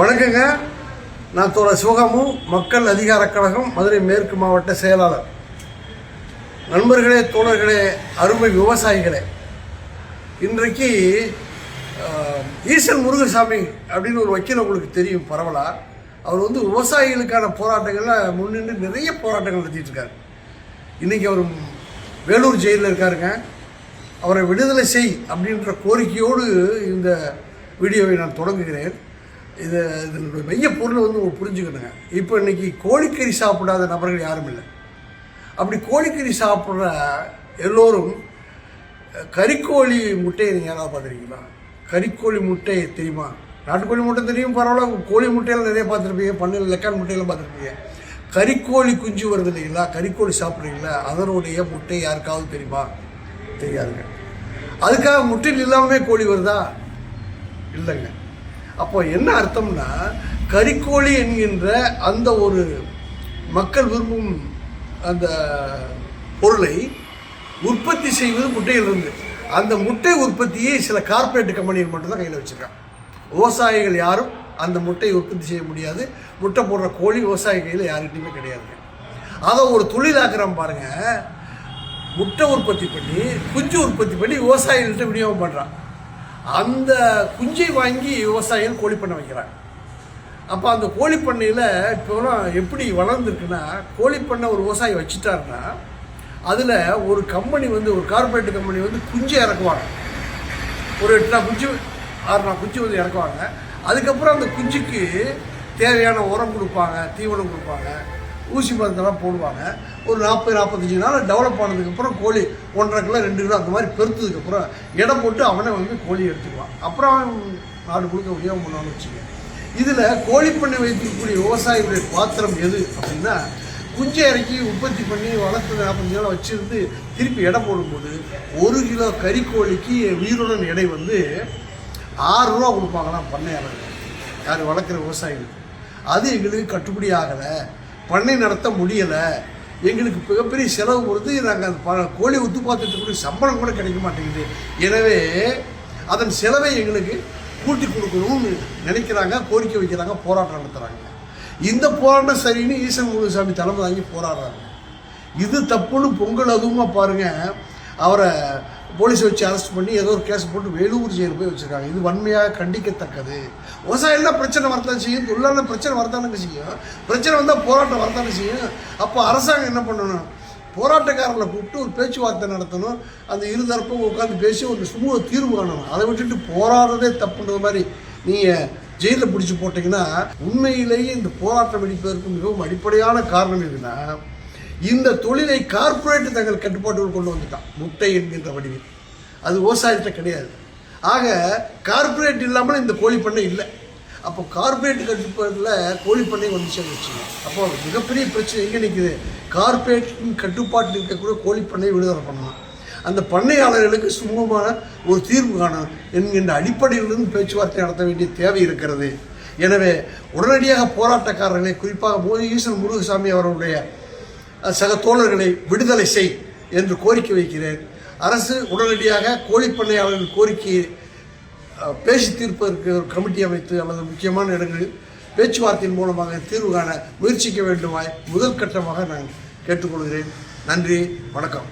வணக்கங்க. நான் தோழர் சிவகாமு மக்கள் அதிகாரக் கழகம் மதுரை மேற்கு மாவட்ட செயலாளர். நண்பர்களே தோழர்களே அருமை விவசாயிகளே இன்றைக்கு ஈசன் முருகசாமி அப்படின்னு ஒரு வக்கீல் உங்களுக்கு தெரியும் பரவலா. அவர் வந்து விவசாயிகளுக்கான போராட்டங்களில் முன்னின்று நிறைய போராட்டங்கள் நடத்திட்டு இருக்காரு இன்றைக்கி அவர் வேலூர் ஜெயிலில் இருக்காருங்க. அவரை விடுதலை செய் அப்படின்ற கோரிக்கையோடு இந்த வீடியோவை நான் தொடங்குகிறேன். இது இதனுடைய மைய பொருளை வந்து புரிஞ்சுக்கணுங்க. இப்போ இன்னைக்கு கோழிக்கறி சாப்பிடாத நபர்கள் யாரும் இல்லை. அப்படி கோழிக்கறி சாப்பிட்ற எல்லோரும் கறிக்கோழி முட்டையை நீங்கள் யாராவது பார்த்துருக்கீங்களா? கறிக்கோழி முட்டை தெரியுமா? நாட்டுக்கோழி முட்டை தெரியும் பரவாயில்ல. கோழி முட்டையெல்லாம் நிறைய பார்த்துருப்பீங்க. பண்ணையில் லெக்கான் முட்டையெல்லாம் பார்த்துருப்பீங்க. கறிக்கோழி குஞ்சு வருது இல்லைங்களா? கறிக்கோழி சாப்பிட்றீங்களா? அதனுடைய முட்டை யாருக்காவது தெரியுமா? தெரியாதுங்க. அதுக்காக முட்டையில் இல்லாமல் கோழி வருதா? இல்லைங்க. அப்போ என்ன அர்த்தம்னா கறிக்கோழி என்கின்ற அந்த ஒரு மக்கள் விரும்பும் அந்த பொருளை உற்பத்தி செய்வது முட்டையிலிருந்து அந்த முட்டை உற்பத்தியை சில கார்ப்பரேட் கம்பெனிகள் மட்டும்தான் கையில் வச்சுருக்காங்க. விவசாயிகள் யாரும் அந்த முட்டையை உற்பத்தி செய்ய முடியாது. முட்டை போடுற கோழி விவசாய கையில் யாருக்கிட்டையுமே கிடையாது. அதை ஒரு தொழிலாக்குறோம் பாருங்கள் முட்டை உற்பத்தி பண்ணி குஞ்சு உற்பத்தி பண்ணி விவசாயிகள்கிட்ட விநியோகம் பண்ணுறான் அந்த குஞ்சை வாங்கி விவசாயிகள் கோழி பண்ணை வைக்கிறாங்க. அப்போ அந்த கோழி பண்ணையில் இப்போலாம் எப்படி வளர்ந்துருக்குன்னா கோழி பண்ணை ஒரு விவசாயி வச்சுட்டாருன்னா அதில் ஒரு கம்பெனி வந்து ஒரு கார்பரேட் கம்பெனி வந்து குஞ்சு இறக்குவாங்க. ஒரு எட்டு நாள் குஞ்சு ஆறு நாள் குஞ்சு வந்து இறக்குவாங்க. அதுக்கப்புறம் அந்த குஞ்சுக்கு தேவையான உரம் கொடுப்பாங்க தீவனம் கொடுப்பாங்க. ஊசி மருந்தெல்லாம் போடுவாங்க. ஒரு நாற்பது நாற்பத்தஞ்சு நாள் டெவலப் ஆனதுக்கப்புறம் கோழி ஒன்றரை கிலோ ரெண்டு கிலோ அந்த மாதிரி பெருத்ததுக்கப்புறம் இடம் போட்டு அவனே வந்து கோழி எடுத்துக்குவான். அப்புறம் அவன் நாடு கொடுக்க உபயோகம் பண்ணான்னு வச்சுக்கோங்க. இதில் கோழிப்பண்ணை வைத்திருக்கக்கூடிய விவசாயிகளுடைய பாத்திரம் எது அப்படின்னா குஞ்சை இறக்கி உற்பத்தி பண்ணி வளர்த்து நாற்பத்தஞ்சு நாள் வச்சுருந்து திருப்பி எடை போடும்போது ஒரு கிலோ கறிக்கோழிக்கு உயிருடன் எடை வந்து ஆறு ரூபா கொடுப்பாங்களாம் பண்ணையாளர்கள். யார்? வளர்க்குற விவசாயிகளுக்கு அது எங்களுக்கு கட்டுப்படி ஆகலை. பண்ணை நடத்த முடியலை. எங்களுக்கு மிகப்பெரிய செலவு கொடுத்து நாங்கள் அந்த ப கோழி உத்து பார்த்துட்டு சம்பளம் கூட கிடைக்க மாட்டேங்குது. எனவே அதன் செலவை எங்களுக்கு கூட்டி கொடுக்கணும்னு நினைக்கிறாங்க கோரிக்கை வைக்கிறாங்க போராட்டம் நடத்துகிறாங்க இந்த போராட்டம் சரின்னு ஈசன் முருகசாமி தலைமை தாங்கி போராடுறாங்க. இது தப்புன்னு பொங்கல் அதுவுமா பாருங்க. அவரை போலீஸை வச்சு அரெஸ்ட் பண்ணி ஏதோ ஒரு கேஸ் போட்டு வேலூர் ஜெயில் போய் வச்சிருக்காங்க. இது வன்மையாக கண்டிக்கத்தக்கது. விவசாயம் பிரச்சனை வரத்தான் செய்யும். தொழிலாளர் பிரச்சனை வரத்தானுங்க செய்யும். பிரச்சனை வந்தால் போராட்டம் வரத்தானே செய்யும். அப்போ அரசாங்கம் என்ன பண்ணணும்? போராட்டக்காரர்களை கூப்பிட்டு ஒரு பேச்சுவார்த்தை நடத்தணும். அந்த இருதரப்பும் உட்காந்து பேசி ஒரு சுமூக தீர்வு காணணும். அதை விட்டுட்டு போராடுறதே தப்புன்றது மாதிரி நீங்கள் ஜெயிலில் பிடிச்சி போட்டிங்கன்னா உண்மையிலேயே இந்த போராட்டம் வெடிப்பதற்கு மிகவும் அடிப்படையான காரணம் எதுனா இந்த தொழிலை கார்ப்பரேட் தங்கள் கட்டுப்பாட்டுக்குள் கொண்டு வந்துட்டான். முட்டை என்கின்ற வடிவில். அது விவசாயத்தை கிடையாது. ஆக கார்ப்பரேட் இல்லாமல் இந்த கோழி பண்ணை இல்லை. அப்போ கார்ப்பரேட் கட்டுப்பாட்டில் கோழி பண்ணை வந்து சேர்ந்துச்சுங்க அப்போ மிகப்பெரிய பிரச்சனை எங்கே நிற்குது கார்ப்பரேட்டின் கட்டுப்பாட்டில் இருக்கக்கூடிய கோழி பண்ணை விடுதலை பண்ணணும். அந்த பண்ணையாளர்களுக்கு சுமூகமான ஒரு தீர்வு காணும் என்கின்ற அடிப்படையிலிருந்து பேச்சுவார்த்தை நடத்த வேண்டிய தேவை இருக்கிறது. எனவே உடனடியாக போராட்டக்காரர்களை குறிப்பாக மோதி முருகசாமி அவர்களுடைய சக தோழர்களை விடுதலை செய் என்று கோரிக்கை வைக்கிறேன். அரசு உடனடியாக கோழிப்பண்ணையாளர்கள் கோரிக்கையை பேசி தீர்ப்பதற்கு ஒரு கமிட்டி அமைத்து அல்லது முக்கியமான இடங்களில் பேச்சுவார்த்தையின் மூலமாக தீர்வு காண முயற்சிக்க வேண்டுமாய் முதல் கட்டமாக நான் கேட்டுக்கொள்கிறேன். நன்றி வணக்கம்.